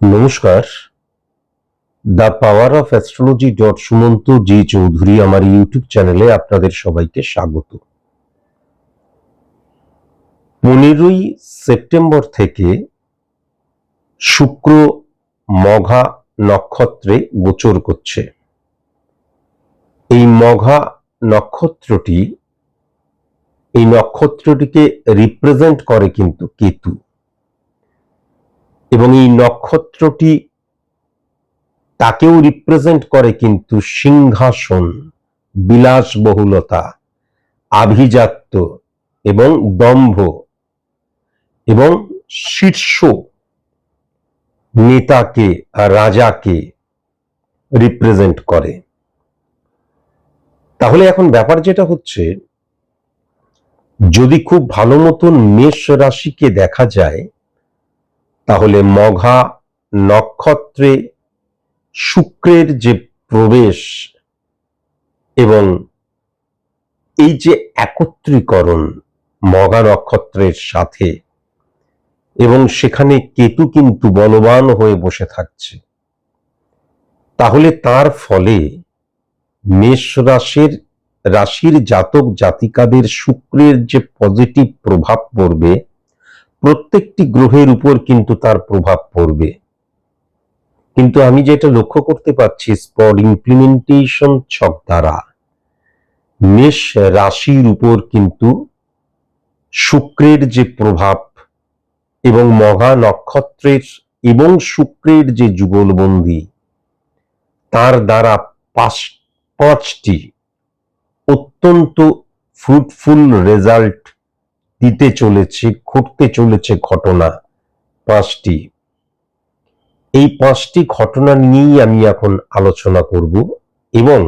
নমস্কার। The power of astrology dot Sumanta G Chowdhury আমার YouTube চ্যানেলে আপনাদের সবাইকে স্বাগত। পনেরোই সেপ্টেম্বর থেকে শুক্র মঘা নক্ষত্রে গোচর করছে। এই মঘা নক্ষত্রটি, এই নক্ষত্রটিকে রিপ্রেজেন্ট করে কিন্তু কেতু। এবং এই নক্ষত্রটি তাকেও রিপ্রেজেন্ট করে কিন্তু সিংহাসন, বিলাসবহুলতা, আভিজাত্য এবং দম্ভ এবং শীর্ষ নেতাকে রাজাকে রিপ্রেজেন্ট করে। তাহলে এখন ব্যাপার যেটা হচ্ছে, যদি খুব ভালো মতন মেষ রাশিকে দেখা যায় তাহলে মঘা নক্ষত্রে শুক্রের যে প্রবেশ এবং এই যে একত্রীকরণ মঘা নক্ষত্রের সাথে এবং সেখানে কেতু কিন্তু বলবান হয়ে বসে থাকছে, তাহলে তার ফলে মেষ রাশির রাশির জাতক জাতিকাদের শুক্রের যে পজিটিভ প্রভাব পড়বে প্রত্যেকটি গ্রহের উপর কিন্তু তার প্রভাব পড়বে। কিন্তু আমি যেটা লক্ষ্য করতে পারছি স্পট ইমপ্লিমেন্টেশন ছক দ্বারা মেষ রাশির উপর কিন্তু শুক্রের যে প্রভাব এবং মহা নক্ষত্রের এবং শুক্রের যে যুগলবন্দি, তার দ্বারা পাঁচ, পাঁচটি অত্যন্ত ফ্রুটফুল রেজাল্ট দিতে চলেছে, ঘটতে চলেছে ঘটনা পাঁচটি। এই পাঁচটি ঘটনা নিয়েই আমি এখন আলোচনা করব এবং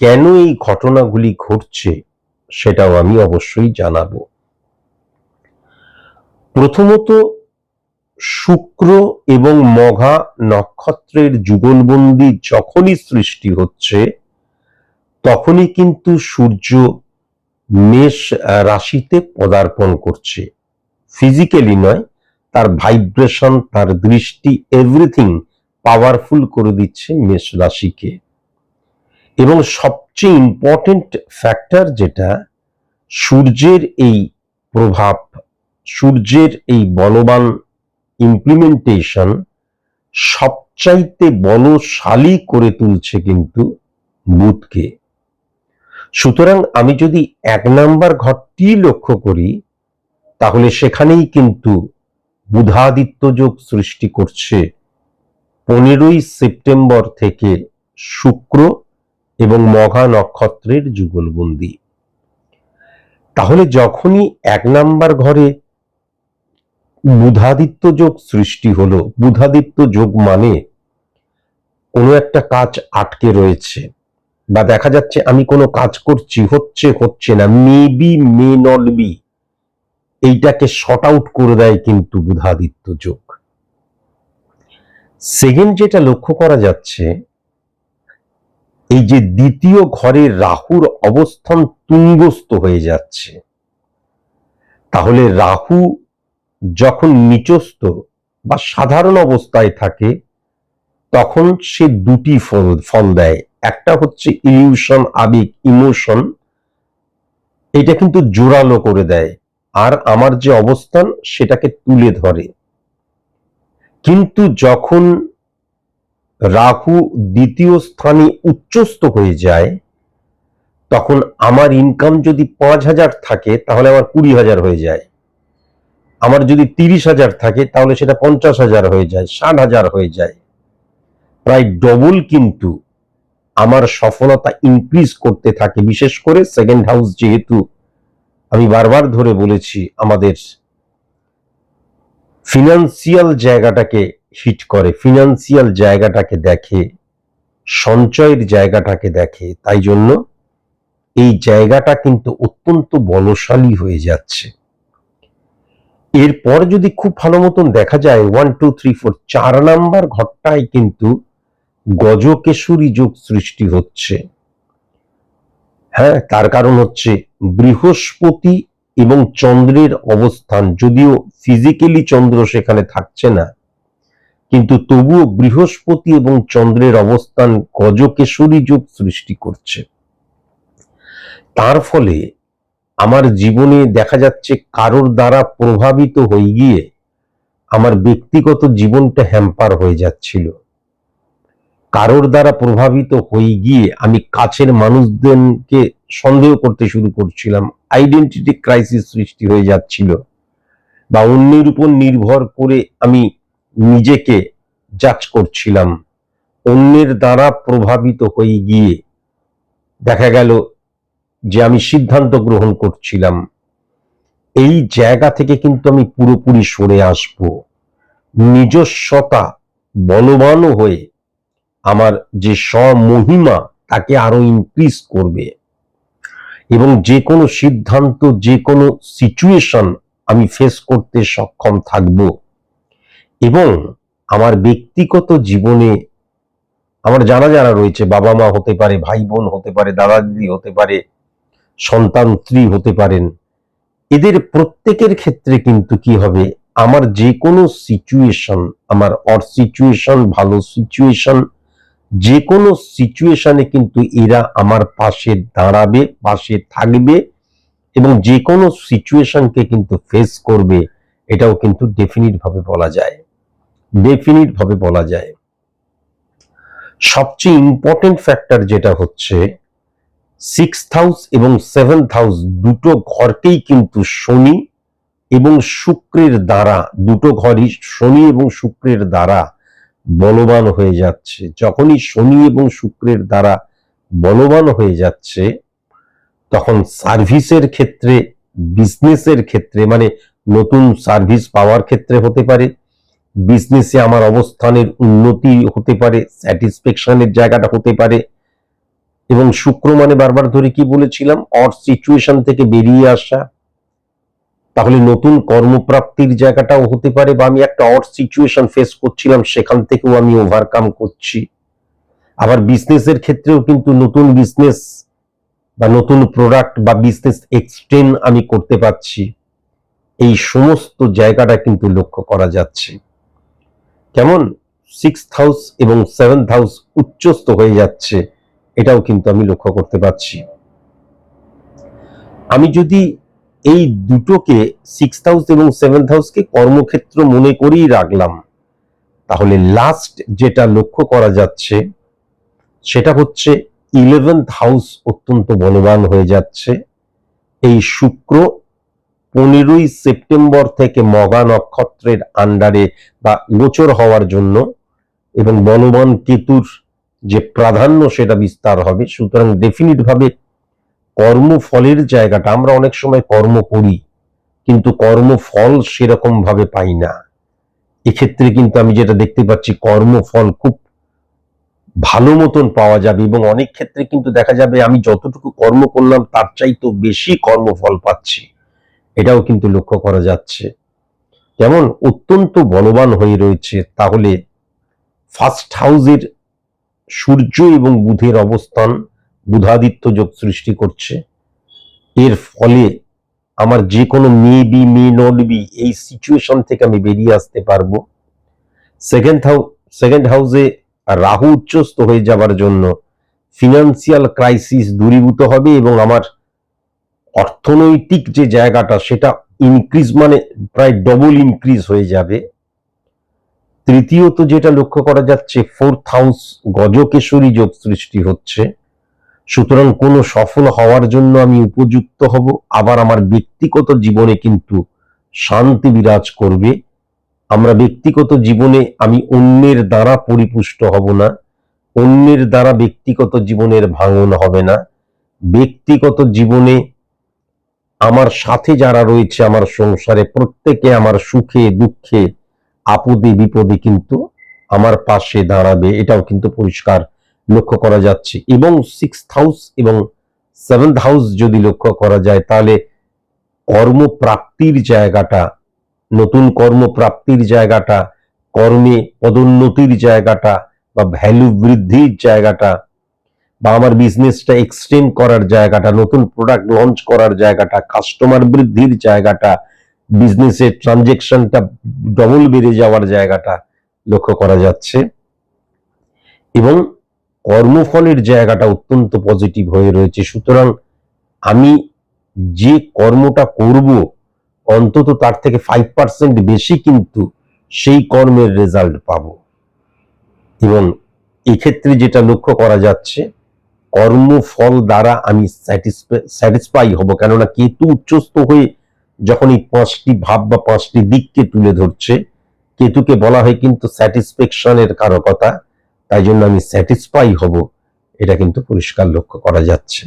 কেন এই ঘটনাগুলি ঘটছে সেটাও আমি অবশ্যই জানাব। প্রথমত, শুক্র এবং মঘা নক্ষত্রের যুগলবন্দি যখনই সৃষ্টি হচ্ছে, তখনই কিন্তু সূর্য মেষ রাশিতে পদার্পণ করছে। ফিজিক্যালি নয়, তার ভাইব্রেশন তার দৃষ্টি এভরিথিং পাওয়ারফুল করে দিচ্ছে মেষ রাশিকে। এবং সবচেয়ে ইম্পর্টেন্ট ফ্যাক্টর যেটা, সূর্যের এই প্রভাব, সূর্যের এই বলবান ইমপ্লিমেন্টেশন সবচাইতে বলশালী করে তুলছে কিন্তু বুধকে। সুতরাং আমি যদি এক নাম্বার ঘরটি লক্ষ্য করি, তাহলে সেখানেই কিন্তু বুধাদিত্য যোগ সৃষ্টি করছে। পনেরোই সেপ্টেম্বর থেকে শুক্র এবং মঘা নক্ষত্রের যুগলবন্দি। তাহলে যখনই এক নাম্বার ঘরে বুধাদিত্য যোগ সৃষ্টি হলো, বুধাদিত্য যোগ মানে কোনো একটা কাজ আটকে রয়েছে। বা দেখা যাচ্ছে আমি কোনো কাজ করছি, হচ্ছে হচ্ছে না মেবি মে নট বি এইটাকে শর্ট আউট করে দেয় কিন্তু বুধাদিত্য যোগ। সেকেন্ড যেটা লক্ষ্য করা যাচ্ছে, এই যে দ্বিতীয় ঘরে রাহুর অবস্থান তুঙ্গস্থ হয়ে যাচ্ছে, তাহলে রাহু যখন নিচস্থ বা সাধারণ অবস্থায় থাকে, তখন সে দুটি ফল ফল দেয়। একটা হচ্ছে ইলিউশন আবেগ ইমোশন এটা কিন্তু জোরালো করে দেয়। আর আমার যে অবস্থান, সেটাকে তুলে ধরে। কিন্তু যখন রাহু দ্বিতীয় স্থানে উচ্চস্থ হয়ে যায়, তখন আমার ইনকাম যদি পাঁচ হাজার থাকে, তাহলে আমার কুড়ি হাজার হয়ে যায়। আমার যদি তিরিশ হাজার থাকে, তাহলে সেটা পঞ্চাশ হাজার হয়ে যায়, ষাট হাজার হয়ে যায়। প্রায় ডবল কিন্তু। আমার সফলতা ইনক্রিজ করতে থাকে, বিশেষ করে সেকেন্ড হাউস যেহেতু আমি বারবার ধরে বলেছি আমাদের ফিনান্সিয়াল জায়গাটাকে হিট করে ফিনান্সিয়াল জায়গাটাকে দেখে, সঞ্চয়ের জায়গাটাকে দেখে, তাই জন্য এই জায়গাটা কিন্তু অত্যন্ত বলশালী হয়ে যাচ্ছে। এরপর যদি খুব ভালো মতন দেখা যায় ওয়ান টু থ্রি ফোর চার নাম্বার ঘরটায় কিন্তু গজকেশরী যোগ সৃষ্টি হচ্ছে। হ্যাঁ তার কারণ হচ্ছে বৃহস্পতি এবং চন্দ্রের অবস্থান। যদিও ফিজিক্যালি চন্দ্র সেখানে থাকছে না, কিন্তু তবুও বৃহস্পতি এবং চন্দ্রের অবস্থান গজকেশরী যোগ সৃষ্টি করছে। তার ফলে আমার জীবনে দেখা যাচ্ছে কারোর দ্বারা প্রভাবিত হয়ে গিয়ে আমার ব্যক্তিগত জীবনটা হ্যাম্পার হয়ে যাচ্ছিল। কারোর দ্বারা প্রভাবিত হয়ে গিয়ে আমি কাছের মানুষদেরকে সন্দেহ করতে শুরু করছিলাম। আইডেন্টিটি ক্রাইসিস সৃষ্টি হয়ে যাচ্ছিল। বা অন্যের উপর নির্ভর করে আমি নিজেকে জাজ করছিলাম। অন্যের দ্বারা প্রভাবিত হয়ে গিয়ে দেখা গেল যে আমি সিদ্ধান্ত গ্রহণ করছিলাম। এই জায়গা থেকে কিন্তু আমি পুরোপুরি সরে আসব। নিজস্বতা বলবানও হয়ে আমার যে স্বমহিমা, তাকে আরও ইনক্রিজ করবে। এবং যে কোনো সিদ্ধান্ত, যে কোনো সিচুয়েশন আমি ফেস করতে সক্ষম থাকব। এবং আমার ব্যক্তিগত জীবনে আমার জানা যারা রয়েছে বাবা মা হতে পারে ভাই বোন হতে পারে দাদা দিদি হতে পারে, সন্তান, স্ত্রী হতে পারেন, এদের প্রত্যেকের ক্ষেত্রে কিন্তু কি হবে? আমার যে কোনো সিচুয়েশন আমার অর সিচুয়েশন ভালো সিচুয়েশন যে কোনো সিচুয়েশনে কিন্তু এরা আমার পাশে দাঁড়াবে, পাশে থাকবে এবং যে কোনো সিচুয়েশনকে কিন্তু ফেস করবে, এটাও কিন্তু ডেফিনিট ভাবে বলা যায়। ডেফিনিট ভাবে বলা যায়। সবচেয়ে ইম্পর্টেন্ট ফ্যাক্টর যেটা হচ্ছে সিক্স হাউস এবং সেভেন্থ হাউস দুটো ঘরকেই কিন্তু শনি এবং শুক্রের দ্বারা, দুটো ঘরই শনি এবং শুক্রের দ্বারা বলবান হয়ে যাচ্ছে। যখনই শনি এবং শুক্রের দ্বারা বলবান হয়ে যাচ্ছে, তখন সার্ভিসের ক্ষেত্রে, বিজনেসের ক্ষেত্রে মানে নতুন সার্ভিস পাওয়ার ক্ষেত্রে হতে পারে, বিজনেসে আমার অবস্থানের উন্নতি হতে পারে, স্যাটিসফ্যাকশনের জায়গাটা হতে পারে। এবং শুক্র মানে বারবার ধরে কি বলেছিলাম? অর সিচুয়েশন থেকে বেরিয়ে আসা। তাহলে নতুন কর্মপ্রাপ্তির জায়গাটাও হতে পারে বা আমি একটা অড সিচুয়েশন ফেস করছিলাম, সেখান থেকেও আমি ওভারকাম করছি। আবার বিজনেসের ক্ষেত্রেও কিন্তু নতুন বিজনেস বা নতুন প্রোডাক্ট বা বিজনেস এক্সটেন্ড আমি করতে পারছি। এই সমস্ত জায়গাটা কিন্তু লক্ষ্য করা যাচ্ছে। কেমন? সিক্স হাউস এবং সেভেন্থ হাউস উচ্চস্ত হয়ে যাচ্ছে, এটাও কিন্তু আমি লক্ষ্য করতে পারছি। আমি যদি এই দুটোকে সিক্স হাউস এবং সেভেন্থ হাউসকে কর্মক্ষেত্র মনে করেই রাখলাম। তাহলে লাস্ট যেটা লক্ষ্য করা যাচ্ছে, সেটা হচ্ছে ইলেভেন্থ হাউস অত্যন্ত বলবান হয়ে যাচ্ছে। এই শুক্র পনেরোই সেপ্টেম্বর থেকে মগা নক্ষত্রের আন্ডারে বা গোচর হওয়ার জন্য এবং বলবান কেতুর যে প্রাধান্য সেটা বিস্তার হবে। সুতরাং ডেফিনিট ভাবে কর্মফলের জায়গাটা, আমরা অনেক সময় কর্ম করি, কিন্তু কর্মফল সেরকম ভাবে পাই না। এক্ষেত্রে কিন্তু আমি যেটা দেখতে পাচ্ছি, কর্মফল খুব ভালো মতন পাওয়া যাবে এবং অনেক ক্ষেত্রে কিন্তু দেখা যাবে আমি যতটুকু কর্ম করলাম, তার চাইতো বেশি কর্মফল পাচ্ছি। এটাও কিন্তু লক্ষ্য করা যাচ্ছে। যেমন অত্যন্ত বলবান হয়ে রয়েছে, তাহলে ফার্স্ট হাউসের সূর্য এবং বুধের অবস্থান বুধাদিত্য যোগ সৃষ্টি করছে। এর ফলে আমার যে কোনো may be, may not be এই সিচুয়েশন থেকে আমি বেরিয়ে আসতে পারব। সেকেন্ড হাউস সেকেন্ড হাউসে রাহু উচ্চস্ত হয়ে যাবার জন্য ফিনান্সিয়াল ক্রাইসিস দূরীভূত হবে এবং আমার অর্থনৈতিক যে জায়গাটা সেটা ইনক্রিজ মানে প্রায় ডবল ইনক্রিজ হয়ে যাবে। তৃতীয়ত যেটা লক্ষ্য করা যাচ্ছে ফোর্থ হাউস গজকেশরী যোগ সৃষ্টি হচ্ছে। সুতরাং কোনো সফল হওয়ার জন্য আমি উপযুক্ত হব। আবার আমার ব্যক্তিগত জীবনে কিন্তু শান্তি বিরাজ করবে। আমরা ব্যক্তিগত জীবনে আমি অন্যের দ্বারা পরিপুষ্ট হব না। অন্যের দ্বারা ব্যক্তিগত জীবনের ভাঙন হবে না। ব্যক্তিগত জীবনে আমার সাথে যারা রয়েছে, আমার সংসারে প্রত্যেকে আমার সুখে, দুঃখে, আপদে, বিপদে কিন্তু আমার পাশে দাঁড়াবে। এটাও কিন্তু পরিষ্কার লক্ষ্য করা যাচ্ছে। এবং সিক্স হাউস এবং সেভেন্থ হাউস যদি লক্ষ্য করা যায়, তাহলে কর্মপ্রাপ্তির জায়গাটা, নতুন কর্মপ্রাপ্তির জায়গাটা, কর্মে পদোন্নতির জায়গাটা বা ভ্যালু বৃদ্ধির জায়গাটা বা আমার বিজনেসটা এক্সটেন্ড করার জায়গাটা, নতুন প্রোডাক্ট লঞ্চ করার জায়গাটা কাস্টমার বৃদ্ধির জায়গাটা বিজনেসের ট্রানজেকশনটা ডবল বেড়ে যাওয়ার জায়গাটা লক্ষ্য করা যাচ্ছে। এবং কর্মফলের জায়গাটা অত্যন্ত পজিটিভ হয়ে রয়েছে। সুতরাং আমি যে কর্মটা করব, অন্তত তার থেকে ফাইভ পার্সেন্ট বেশি কিন্তু সেই কর্মের রেজাল্ট পাবো। এবং এক্ষেত্রে যেটা লক্ষ্য করা যাচ্ছে, কর্মফল দ্বারা আমি স্যাটিসফাই হব। কেননা কেতু উচ্চস্থ হয়ে যখন এই পাঁচটি ভাব বা পাঁচটি দিককে তুলে ধরছে, কেতুকে বলা হয় কিন্তু স্যাটিসফ্যাকশনের কারকতা। তাই জন্য আমি স্যাটিসফাই হব। এটা কিন্তু পরিষ্কার লক্ষ্য করা যাচ্ছে।